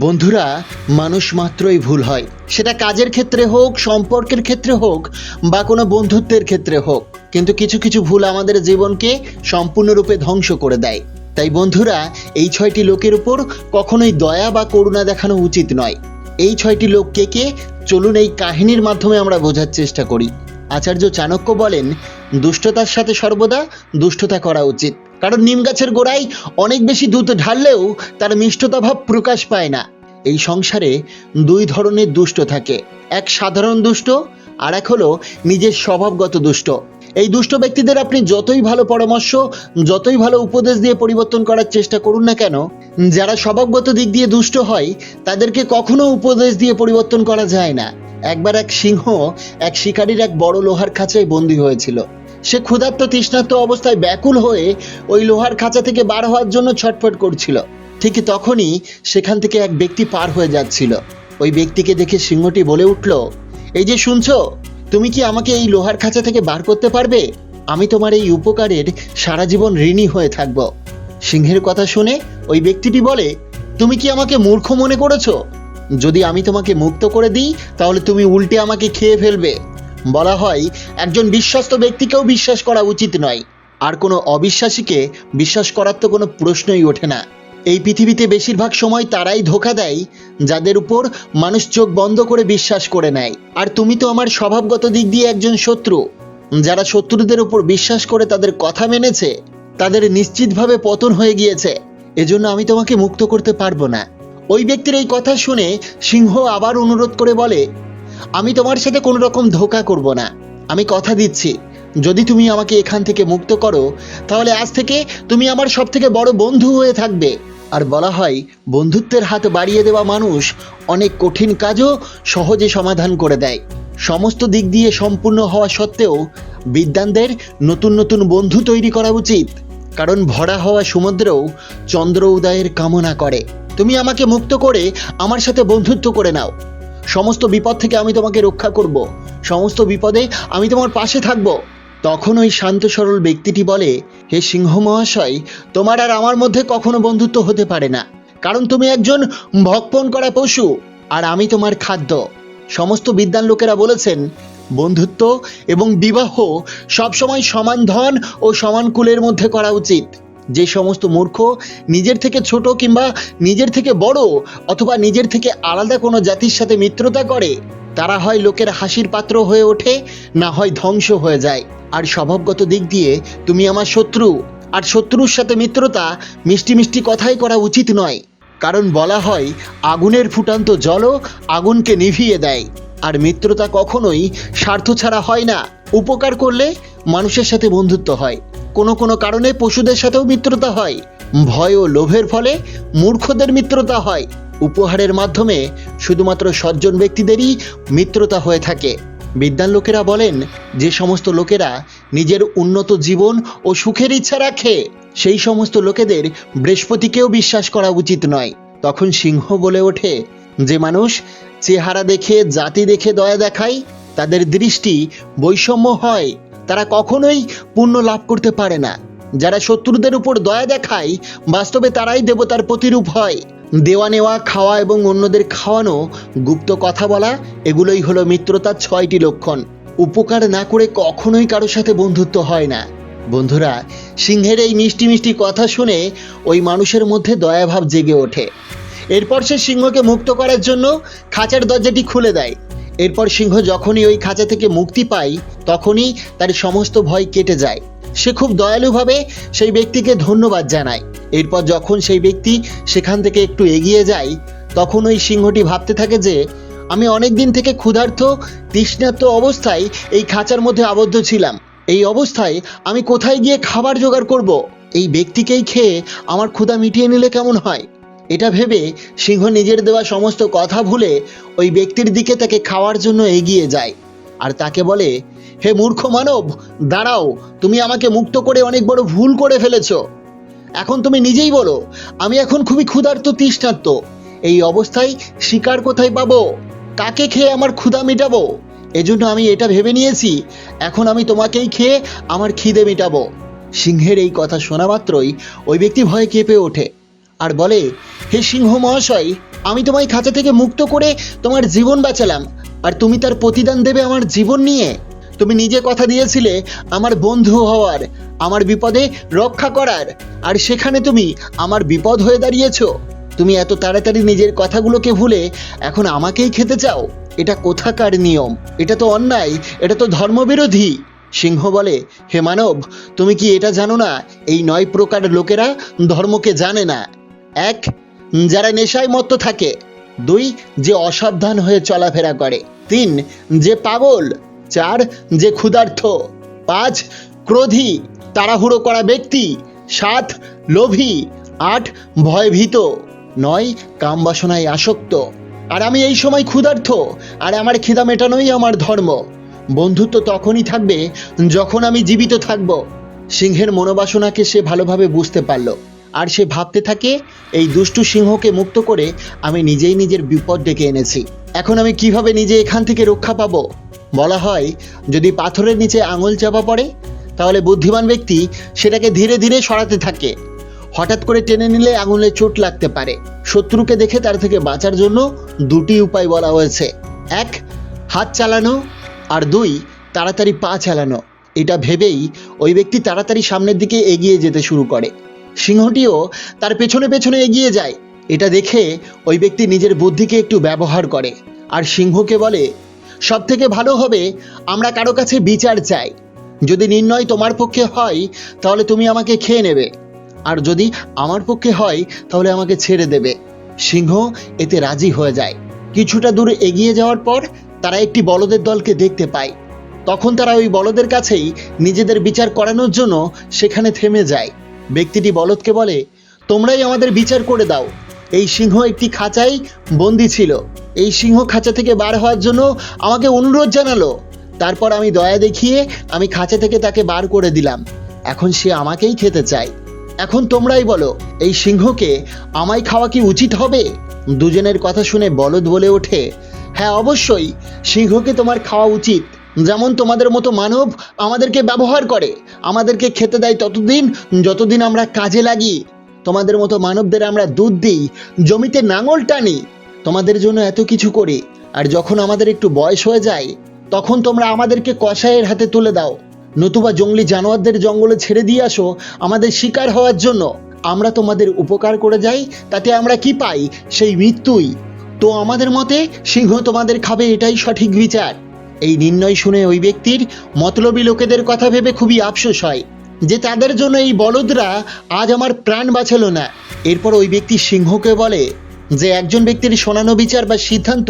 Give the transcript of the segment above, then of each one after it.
বন্ধুরা, মানুষ মাত্রই ভুল হয়। সেটা কাজের ক্ষেত্রে হোক, সম্পর্কের ক্ষেত্রে হোক, বা কোনো বন্ধুত্বের ক্ষেত্রে হোক। কিন্তু কিছু কিছু ভুল আমাদের জীবনকে সম্পূর্ণরূপে ধ্বংস করে দেয়। তাই বন্ধুরা, এই ছয়টি লোকের উপর কখনোই দয়া বা করুণা দেখানো উচিত নয়। এই ছয়টি লোক কে কে? চলুন এই কাহিনীর মাধ্যমে আমরা বোঝার চেষ্টা করি। আচার্য চাণক্য বলেন, দুষ্টতার সাথে সর্বদা দুষ্টতা করা উচিত। কারণ নিম গাছের গোড়ায় অনেক বেশি দুধ ঢাললেও তার মিষ্টতা ভাব প্রকাশ পায় না। এই সংসারে দুই ধরনের দুষ্ট থাকে। এক সাধারণ দুষ্ট, আর এক হলো নিজের স্বভাবগত দুষ্ট। এই দুষ্ট ব্যক্তিদের আপনি যতই ভালো পরামর্শ, যতই ভালো উপদেশ দিয়ে পরিবর্তন করার চেষ্টা করুন না কেন, যারা স্বভাবগত দিক দিয়ে দুষ্ট হয়, তাদেরকে কখনো উপদেশ দিয়ে পরিবর্তন করা যায় না। একবার এক সিংহ, এক শিকারীর এক বড় লোহার খাঁচায় বন্দী হয়েছিল। সে ক্ষুধার্ত তৃষ্ণার্ত অবস্থায় ব্যাকুল হয়ে ওই লোহার খাঁচা থেকে বার হওয়ার জন্য ছটফট করছিল। ঠিক তখনই সেখান থেকে এক ব্যক্তি পার হয়ে যাচ্ছিল। ওই ব্যক্তিকে দেখে সিংহটি বলে উঠল, এই যে শুনছো, তুমি কি আমাকে এই লোহার খাঁচা থেকে বার করতে পারবে? আমি তোমার এই উপকারের সারা জীবন ঋণী হয়ে থাকব। সিংহের কথা শুনে ওই ব্যক্তিটি বলে, তুমি কি আমাকে মূর্খ মনে করেছ? যদি আমি তোমাকে মুক্ত করে দিই, তাহলে তুমি উল্টে আমাকে খেয়ে ফেলবে। বলা হয়, একজন বিশ্বস্ত ব্যক্তিকেও বিশ্বাস করা উচিত নয়। আর কোনো অবিশ্বাসীকে বিশ্বাস করার তো কোনো প্রশ্নই ওঠে না। এই পৃথিবীতে বেশিরভাগ সময় তারাই ধোকা দেয়, যাদের উপর মানুষ চোখ বন্ধ করে বিশ্বাস করে নেয়। আর তুমি তো আমার স্বভাবগত দিক দিয়ে একজন শত্রু। যারা শত্রুদের উপর বিশ্বাস করে তাদের কথা মেনেছে, তাদের নিশ্চিতভাবে পতন হয়ে গিয়েছে। এজন্য আমি তোমাকে মুক্ত করতে পারব না। ওই ব্যক্তির এই কথা শুনে সিংহ আবার অনুরোধ করে বলে আমি তোমার সাথে কোনো রকম ধোকা করব না। আমি কথা দিচ্ছি। যদি তুমি আমাকে এখান থেকে মুক্ত করো, তাহলে আজ থেকে তুমি আমার সব থেকে বড় বন্ধু হয়ে থাকবে। আর বলা হয়, বন্ধুত্বের হাত বাড়িয়ে দেওয়া মানুষ অনেক কঠিন কাজও সহজে সমাধান করে দেয়। সমস্ত দিক দিয়ে সম্পূর্ণ হওয়া সত্ত্বেও বিদ্যানদের নতুন নতুন বন্ধু তৈরি করা উচিত। কারণ ভরা হওয়া সমুদ্রও চন্দ্র উদয়ের কামনা করে। তুমি আমাকে মুক্ত করে আমার সাথে বন্ধুত্ব করে নাও। সমস্ত বিপদ থেকে আমি তোমাকে রক্ষা করব। সমস্ত বিপদে আমি তোমার পাশে থাকব। তখন ওই শান্ত সরল ব্যক্তিটি বলে, হে সিংহ মহাশয় তোমার আর আমার মধ্যে কখনো বন্ধুত্ব হতে পারে না। কারণ তুমি একজন ভক্ষণ করা পশু, আর আমি তোমার খাদ্য। সমস্ত বিদ্যান লোকেরা বলেছেন, বন্ধুত্ব এবং বিবাহ সবসময় সমান ধন ও সমান কুলের মধ্যে করা উচিত। যে সমস্ত মূর্খ নিজের থেকে ছোট কিংবা নিজের থেকে বড় অথবা নিজের থেকে আলাদা কোনো জাতির সাথে মিত্রতা করে, তারা হয় লোকের হাসির পাত্র হয়ে ওঠে, না হয় ধ্বংস হয়ে যায়। আর স্বভাবগত দিক দিয়ে তুমি আমার শত্রু, আর শত্রুর সাথে মিত্রতা মিষ্টি মিষ্টি কথাই করা উচিত নয়। কারণ বলা হয়, আগুনের ফুটান্ত জলও আগুনকে নিভিয়ে দেয়। আর মিত্রতা কখনোই স্বার্থ ছাড়া হয় না। উপকার করলে মানুষের সাথে বন্ধুত্ব হয়। কোনো কোনো কারণে পশুদের সাথেও মিত্রতা হয়। ভয় ও লোভের ফলে মূর্খদের মিত্রতা হয়। উপহারের মাধ্যমে শুধুমাত্র সজ্জন ব্যক্তিদেরই মিত্রতা হয়ে থাকে। বিদ্যান লোকেরা বলেন, যে সমস্ত লোকেরা নিজের উন্নত জীবন ও সুখের ইচ্ছা রাখে, সেই সমস্ত লোকেদের বৃহস্পতিকেও বিশ্বাস করা উচিত নয়। তখন সিংহ বলে ওঠে, যে মানুষ চেহারা দেখে, জাতি দেখে দয়া দেখায়, তাদের দৃষ্টি বৈষম্য হয়। তারা কখনোই পুণ্য লাভ করতে পারে না। যারা শত্রুদের উপর দয়া দেখায়, বাস্তবে তারাই দেবতার প্রতিরূপ হয়। দেওয়া নেওয়া, খাওয়া এবং অন্যদের খাওয়ানো, গুপ্ত কথা বলা, এগুলোই হলো মিত্রতার ছয়টি লক্ষণ। উপকার না করে কখনোই কারও সাথে বন্ধুত্ব হয় না। বন্ধুরা, সিংহের এই মিষ্টি মিষ্টি কথা শুনে ওই মানুষের মধ্যে দয়াভাব জেগে ওঠে। এরপর সে সিংহকে মুক্ত করার জন্য খাঁচার দরজাটি খুলে দেয়। এরপর সিংহ যখনই ওই খাঁচা থেকে মুক্তি পায়, তখনই তার সমস্ত ভয় কেটে যায়। সে খুব দয়ালুভাবে সেই ব্যক্তিকে ধন্যবাদ জানায়। এরপর যখন সেই ব্যক্তি সেখান থেকে একটু এগিয়ে যায়, তখন ওই সিংহটি ভাবতে থাকে যে, আমি অনেক দিন থেকে ক্ষুধার্ত, তৃষ্ণার্ত অবস্থায় এই খাঁচার মধ্যে আবদ্ধ ছিলাম। এই অবস্থায় আমি কোথায় গিয়ে খাবার জোগাড় করব? এই ব্যক্তিকেই খেয়ে আমার ক্ষুধা মিটিয়ে নিলে কেমন হয়? এটা ভেবে সিংহ নিজের দেওয়া সমস্ত কথা ভুলে ওই ব্যক্তির দিকে তাকে খাওয়ার জন্য এগিয়ে যায়। আর তাকে বলে, হে মূর্খ মানব, দাঁড়াও, তুমি আমাকে মুক্ত করে অনেক বড় ভুল করে ফেলেছ। এখন তুমি নিজেই বলো, আমি এখন খুবই ক্ষুধার্ত তৃষ্ণার্ত। এই অবস্থায় শিকার কোথায় পাবো? কাকে খেয়ে আমার ক্ষুধা মেটাবো? এজন্য আমি এটা ভেবে নিয়েছি, এখন আমি তোমাকেই খেয়ে আমার খিদে মেটাবো। সিংহের এই কথা শোনা মাত্রই ওই ব্যক্তি ভয়ে কেঁপে ওঠে। আর বলে, হে সিংহ মহাশয়, আমি তোমায় খাঁচা থেকে মুক্ত করে তোমার জীবন বাঁচালাম। আর তুমি তার প্রতিদান দেবে আমার জীবন নিয়ে। তুমি নিজে কথা দিয়েছিলে, আমার বন্ধু হওয়ার, আমার বিপদে রক্ষা করার। আর সেখানে তুমি আমার বিপদ হয়ে দাঁড়িয়েছো। তুমি এত তাড়াতাড়ি নিজের কথাগুলোকে ভুলে এখন আমাকেই খেতে চাও। এটা কোথাকার নিয়ম? এটা তো অন্যায়, এটা তো ধর্মবিরোধী। সিংহ বলে, হে মানব, তুমি কি এটা জানো না? এই নয় প্রকার লোকেরা ধর্মকে জানে না। এক, যারা নেশায় মত্ত থাকে। দুই, যে অসাবধান হয়ে চলাফেরা করে। তিন, যে পাগল। চার, যে ক্ষুধার্থ পাঁচ, ক্রোধী। তাড়াহুড়ো করা ব্যক্তি। সাত, লোভী। আট, ভয়ভীত। নয় কামবাসনায় আসক্ত। আর আমি এই সময় ক্ষুধার্থ আর আমার খিদা মেটানোই আমার ধর্ম। বন্ধুত্ব তখনই থাকবে যখন আমি জীবিত থাকব। সিংহের মনোবাসনাকে সে ভালোভাবে বুঝতে পারল। আর সে ভাবতে থাকে, এই দুষ্টু সিংহকে মুক্ত করে আমি নিজেই নিজের বিপদ ডেকে এনেছি। এখন আমি কীভাবে নিজে এখান থেকে রক্ষা পাবো? বলা হয়, যদি পাথরের নিচে আঙুল চাপা পড়ে, তাহলে বুদ্ধিমান ব্যক্তি সেটাকে ধীরে ধীরে সরাতে থাকে। হঠাৎ করে টেনে নিলে আঙুলে চোট লাগতে পারে। শত্রুকে দেখে তার থেকে বাঁচার জন্য দুটি উপায় বলা হয়েছে। এক, হাত চালানো। আর দুই, তাড়াতাড়ি পা চালানো। এটা ভেবেই ওই ব্যক্তি তাড়াতাড়ি সামনের দিকে এগিয়ে যেতে শুরু করে। সিংহটিও তার পেছনে পেছনে এগিয়ে যায়। এটা দেখে ওই ব্যক্তি নিজের বুদ্ধিকে একটু ব্যবহার করে। আর সিংহকে বলে সব থেকে ভালো হবে, আমরা কারও কাছে বিচার চাই। যদি নির্ণয় তোমার পক্ষে হয়, তাহলে তুমি আমাকে খেয়ে নেবে। আর যদি আমার পক্ষে হয়, তাহলে আমাকে ছেড়ে দেবে। সিংহ এতে রাজি হয়ে যায়। কিছুটা দূর এগিয়ে যাওয়ার পর তারা একটি বলদের দলকে দেখতে পায়। তখন তারা ওই বলদের কাছেই নিজেদের বিচার করানোর জন্য সেখানে থেমে যায়। ব্যক্তিটি বলদকে বলে, তোমরাই আমাদের বিচার করে দাও। এই সিংহ একটি খাঁচায় বন্দি ছিল। এই সিংহ খাঁচা থেকে বার হওয়ার জন্য আমাকে অনুরোধ জানালো। তারপর আমি দয়া দেখিয়ে আমি খাঁচা থেকে তাকে বার করে দিলাম। এখন সে আমাকেই খেতে চায়। এখন তোমরাই বলো, এই সিংহকে আমায় খাওয়া কি উচিত হবে? দুজনের কথা শুনে বলদ বলে ওঠে হ্যাঁ অবশ্যই, সিংহকে তোমার খাওয়া উচিত। যেমন তোমাদের মতো মানব আমাদেরকে ব্যবহার করে, আমাদেরকে খেতে দেয় ততদিন, যতদিন আমরা কাজে লাগি। তোমাদের মতো মানবদের আমরা দুধ দিই, জমিতে নাঙল টানি, তোমাদের জন্য এত কিছু করি। আর যখন আমাদের একটু বয়স হয়ে যায়, তখন তোমরা আমাদেরকে কষায়ের হাতে তুলে দাও। নতুবা জঙ্গলি জানোয়ারদের জঙ্গলে ছেড়ে দিয়ে আসো আমাদের শিকার হওয়ার জন্য। আমরা তোমাদের উপকার করে যাই, তাতে আমরা কি পাই? সেই মৃত্যুই। তো আমাদের মতে সিংহ তোমাদের খাবে, এটাই সঠিক বিচার। এই নির্ণয় শুনে ওই ব্যক্তির মতলবী লোকেদের কথা ভেবে খুবই আফসোস হয়, যে তাদের জন্য এই বলদরা আজ আমার প্রাণ বাঁচালো না। এরপর ওই ব্যক্তি সিংহকে বলে যে, একজন ব্যক্তির শোনানো বিচার বা সিদ্ধান্ত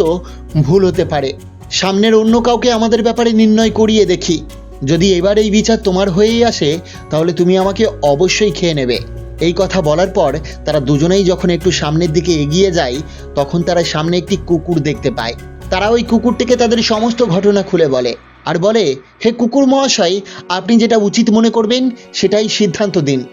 ভুল হতে পারে। সামনের অন্য কাউকে আমাদের ব্যাপারে নির্ণয় করিয়ে দেখি। যদি এবার এই বিচার তোমার হয়েই আসে, তাহলে তুমি আমাকে অবশ্যই খেয়ে নেবে। এই কথা বলার পর তারা দুজনেই যখন একটু সামনের দিকে এগিয়ে যায়, তখন তারা সামনে একটি কুকুর দেখতে পায়। তারা ওই কুকুরটিকে তাদের সমস্ত ঘটনা খুলে বলে আর বলে, হে কুকুর মহাশয়, আপনি যেটা উচিত মনে করবেন সেটাই সিদ্ধান্ত দিন।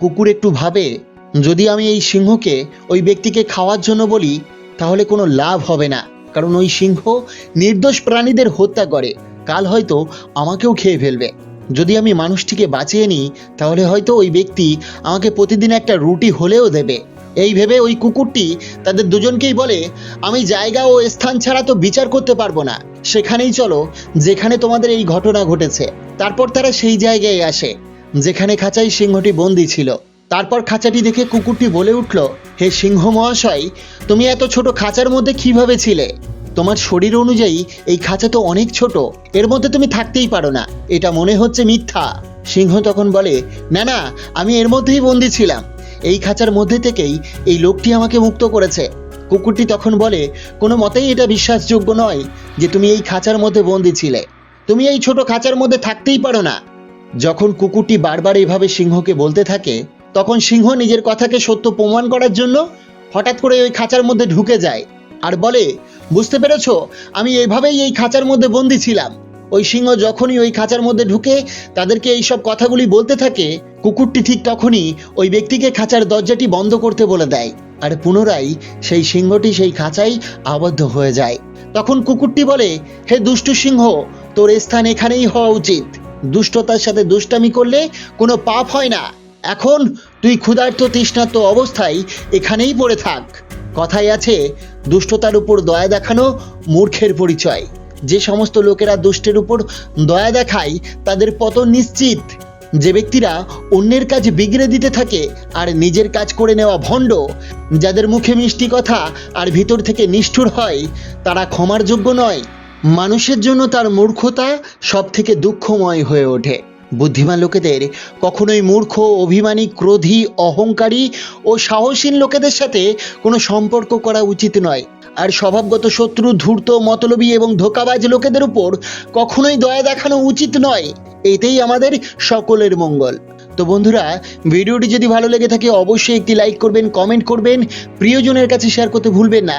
কুকুর একটু ভাবে, যদি আমি এই সিংহকে ওই ব্যক্তিকে খাওয়ার জন্য বলি, তাহলে কোনো লাভ হবে না। কারণ ওই সিংহ নির্দোষ প্রাণীদের হত্যা করে। কাল হয়তো আমাকেও খেয়ে ফেলবে। যদি আমি মানুষটিকে বাঁচিয়ে নিই, তাহলে হয়তো ওই ব্যক্তি আমাকে প্রতিদিন একটা রুটি হলেও দেবে। এই ভেবে ওই কুকুরটি তাদের দুজনকেই বলে, আমি জায়গা ও স্থান ছাড়া তো বিচার করতে পারব না। সেখানেই চলো, যেখানে তোমাদের এই ঘটনা ঘটেছে। তারপর তারা সেই জায়গায় আসে, যেখানে খাঁচাই সিংহটি বন্দি ছিল। তারপর খাঁচাটি দেখে কুকুরটি বলে উঠল, হে সিংহ মহাশয়, তুমি এত ছোট খাঁচার মধ্যে কীভাবে ছিলে? তোমার শরীর অনুযায়ী এই খাঁচা তো অনেক ছোট, এর মধ্যে তুমি থাকতেই পারো না। এটা মনে হচ্ছে মিথ্যা। সিংহ তখন বলে, না না, আমি এর মধ্যেই বন্দি ছিলাম। এই খাঁচার মধ্যে থেকেই এই লোকটি আমাকে মুক্ত করেছে। কুকুরটি তখন বলে, কোনো মতেই এটা বিশ্বাসযোগ্য নয় যে তুমি এই খাঁচার মধ্যে বন্দি ছিলে। তুমি এই ছোট খাঁচার মধ্যে থাকতেই পারো না। যখন কুকুরটি বারবার এভাবে সিংহকে বলতে থাকে, তখন সিংহ নিজের কথাকে সত্য প্রমাণ করার জন্য হঠাৎ করে ওই খাঁচার মধ্যে ঢুকে যায় আর বলে, বুঝতে পেরেছ, আমি এভাবেই এই খাঁচার মধ্যে বন্দি ছিলাম। ওই সিংহ যখনই ওই খাঁচার মধ্যে ঢুকে তাদেরকে এই সব কথাগুলি বলতে থাকে কুকুরটি ঠিক তখনই ওই ব্যক্তিকে খাঁচার দরজাটি বন্ধ করতে বলে দেয় আর পুনরায় সেই সিংহটি সেই খাঁচাই আবদ্ধ হয়ে যায়। তখন কুকুরটি বলে, হে দুষ্টু সিংহ, তোর স্থান এখানেই হওয়া উচিত। দুষ্টতার সাথে দুষ্টামি করলে কোনো পাপ হয় না। এখন তুই ক্ষুধার্ত, তৃষ্ণার্ত অবস্থায় এখানেই পড়ে থাক। কথায় আছে, দুষ্টতার উপর দয়া দেখানো মূর্খের পরিচয়। যে সমস্ত লোকেরা দুষ্টের উপর দয়া দেখায়, তাদের পতন নিশ্চিত। যে ব্যক্তিরা অন্যের কাজ বিগড়ে দিতে থাকে আর নিজের কাজ করে নেওয়া ভণ্ড, যাদের মুখে মিষ্টি কথা আর ভিতর থেকে নিষ্ঠুর হয়, তারা ক্ষমার যোগ্য নয়। মানুষের জন্য তার মূর্খতা সব থেকে দুঃখময় হয়ে ওঠে। বুদ্ধিমান লোকেদের কখনোই মূর্খ, অভিমানী, ক্রোধী, অহংকারী ও সাহসীন লোকেদের সাথে কোনো সম্পর্ক করা উচিত নয়। আর স্বভাবগত শত্রু, ধূর্ত, মতলবী এবং ধোকাবাজ লোকেদের উপর কখনোই দয়া দেখানো উচিত নয়। এতেই আমাদের সকলের মঙ্গল। তো বন্ধুরা, ভিডিওটি যদি ভালো লেগে থাকে, অবশ্যই একটি লাইক করবেন, কমেন্ট করবেন, প্রিয়জনের কাছে শেয়ার করতে ভুলবেন না।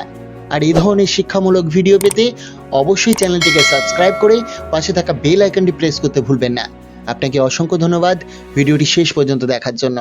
আর এই ধরনের শিক্ষামূলক ভিডিও পেতে অবশ্যই চ্যানেলটিকে সাবস্ক্রাইব করে পাশে থাকা বেল আইকনটি প্রেস করতে ভুলবেন না। আপনাকে অসংখ্য ধন্যবাদ ভিডিওটি শেষ পর্যন্ত দেখার জন্য।